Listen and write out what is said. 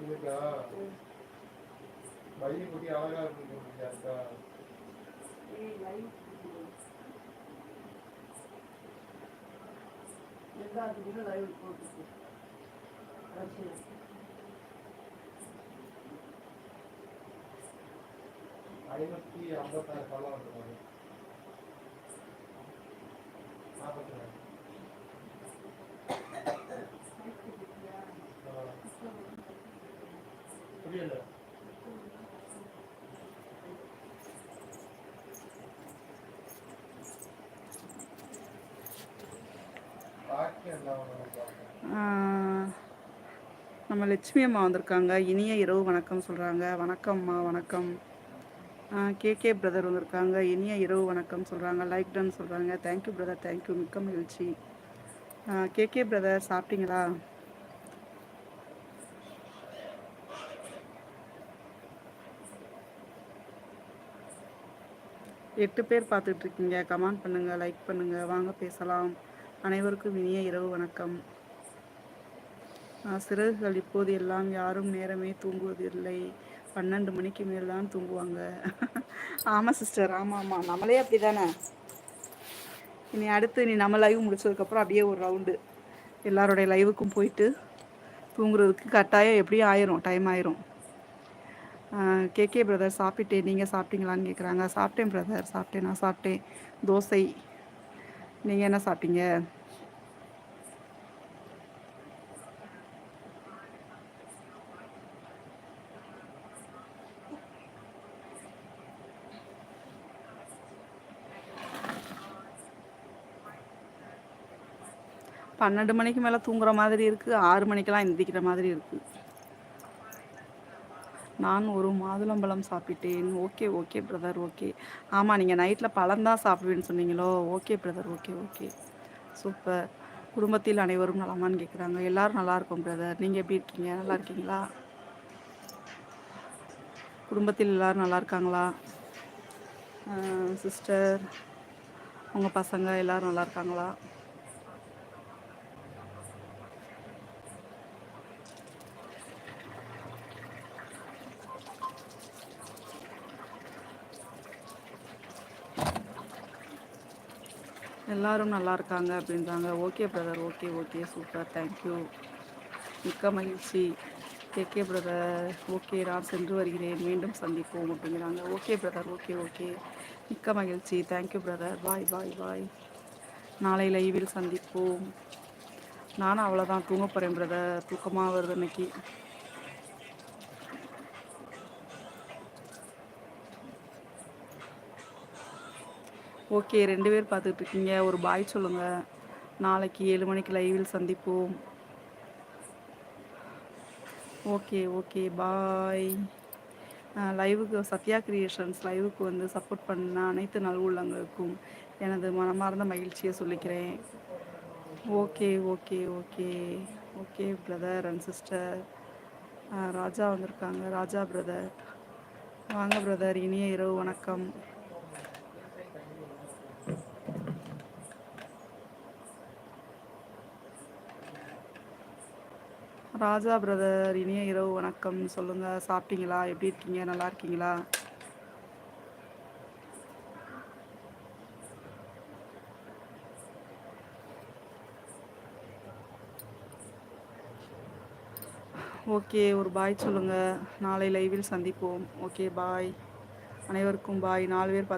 இதுக்கா வள்ளி குட்டி அழகா இருக்கு இருக்கா எல்லாத்துக்குமே லைவ் போட்டுருக்கு ஐநூத்தி ஐம்பத்தாறு பழம் இருக்கு நாற்பத்தி ரெண்டு புரியல. நம்ம லட்சுமி அம்மா வந்திருக்காங்க. இனிய இரவு வணக்கம் சொல்கிறாங்க வணக்கம்மா வணக்கம். கேகே பிரதர் வந்திருக்காங்க. இனிய இரவு வணக்கம் சொல்கிறாங்க லைக் டன் சொல்கிறாங்க thank you brother thank you மிக்க மகிழ்ச்சி. கேகே பிரதர் சாப்பிட்டீங்களா? எட்டு பேர் பார்த்துட்ருக்கீங்க கமெண்ட் பண்ணுங்கள் லைக் பண்ணுங்கள் வாங்க பேசலாம். அனைவருக்கும் இனிய இரவு வணக்கம். சிறகுகள் இப்போது எல்லாம் யாரும் நேரமே தூங்குவதில்லை. பன்னெண்டு மணிக்கு மேல் தான் தூங்குவாங்க. ஆமாம் சிஸ்டர் ஆமாம் ஆமாம் நம்மளே அப்படி தானே இனி அடுத்து நீ நம்ம லைவ் முடிச்சதுக்கப்புறம் அப்படியே ஒரு ரவுண்டு எல்லாருடைய லைவுக்கும் போயிட்டு தூங்குறதுக்கு கட்டாயம் எப்படியும் ஆயிரும். டைம் ஆயிரும். கேகே பிரதர் சாப்பிட்டேன் நீங்கள் சாப்பிட்டீங்களான்னு கேட்குறாங்க சாப்பிட்டேன் பிரதர் சாப்பிட்டேன் நான் சாப்பிட்டேன். தோசை. நீங்கள் என்ன சாப்பிட்டீங்க? பன்னெண்டு மணிக்கு மேலே தூங்குற மாதிரி இருக்குது ஆறு மணிக்கெல்லாம் எந்திரிக்கிற மாதிரி இருக்குது நான் ஒரு மாதுளம்பழம் சாப்பிட்டேன். Okay okay brother okay. ஆமாம் நீங்கள் நைட்டில் பழம் தான் சாப்பிடுவேன்னு சொன்னீங்களோ? Okay brother okay okay. Super குடும்பத்தில் அனைவரும் நலமான்னு கேட்குறாங்க எல்லோரும் நல்லா இருக்கும் பிரதர் நீங்கள் எப்படி இருக்கீங்க? நல்லா இருக்கீங்களா? குடும்பத்தில் எல்லோரும் நல்லா இருக்காங்களா? சிஸ்டர் உங்கள் பசங்க எல்லாரும் நல்லா இருக்காங்களா? எல்லாரும் நல்லா இருக்காங்க அப்படின்றாங்க. Okay brother okay okay super thank you மிக்க மகிழ்ச்சி. கேகே பிரதர் ஓகே நான் சென்று வருகிறேன். மீண்டும் சந்திப்போம் அப்படிங்கிறாங்க. Okay brother okay okay. மிக்க மகிழ்ச்சி. தேங்க்யூ பிரதர் பாய் பாய் பாய் நாளை லைவில் சந்திப்போம். நானும் அவ்வளோதான் தூங்க போகிறேன் பிரதர் தூக்கமாக வருது இன்னைக்கு ஓகே ரெண்டு பேர் பார்த்துக்கிட்டு இருக்கீங்க. ஒரு பாய் சொல்லுங்கள் நாளைக்கு ஏழு மணிக்கு லைவில் சந்திப்போம். Okay okay bye. லைவுக்கு சத்யா கிரியேஷன்ஸ் லைவுக்கு வந்து சப்போர்ட் பண்ண அனைத்து நல்வுள்ளங்களுக்கும் எனது மனமார்ந்த மகிழ்ச்சியை சொல்லிக்கிறேன். Okay okay okay. Okay brother and sister Raja வந்திருக்காங்க. ராஜா பிரதர் வாங்க பிரதர் இனிய இரவு வணக்கம். ராஜா பிரதர் இனிய இரவு வணக்கம். சொல்லுங்க சாப்பிட்டீங்களா? எப்படி இருக்கீங்க? நல்லா இருக்கீங்களா? ஓகே ஒரு பாய் சொல்லுங்க. நாளை லைவில் சந்திப்போம். Okay bye. அனைவருக்கும் பாய். நாலு பேர்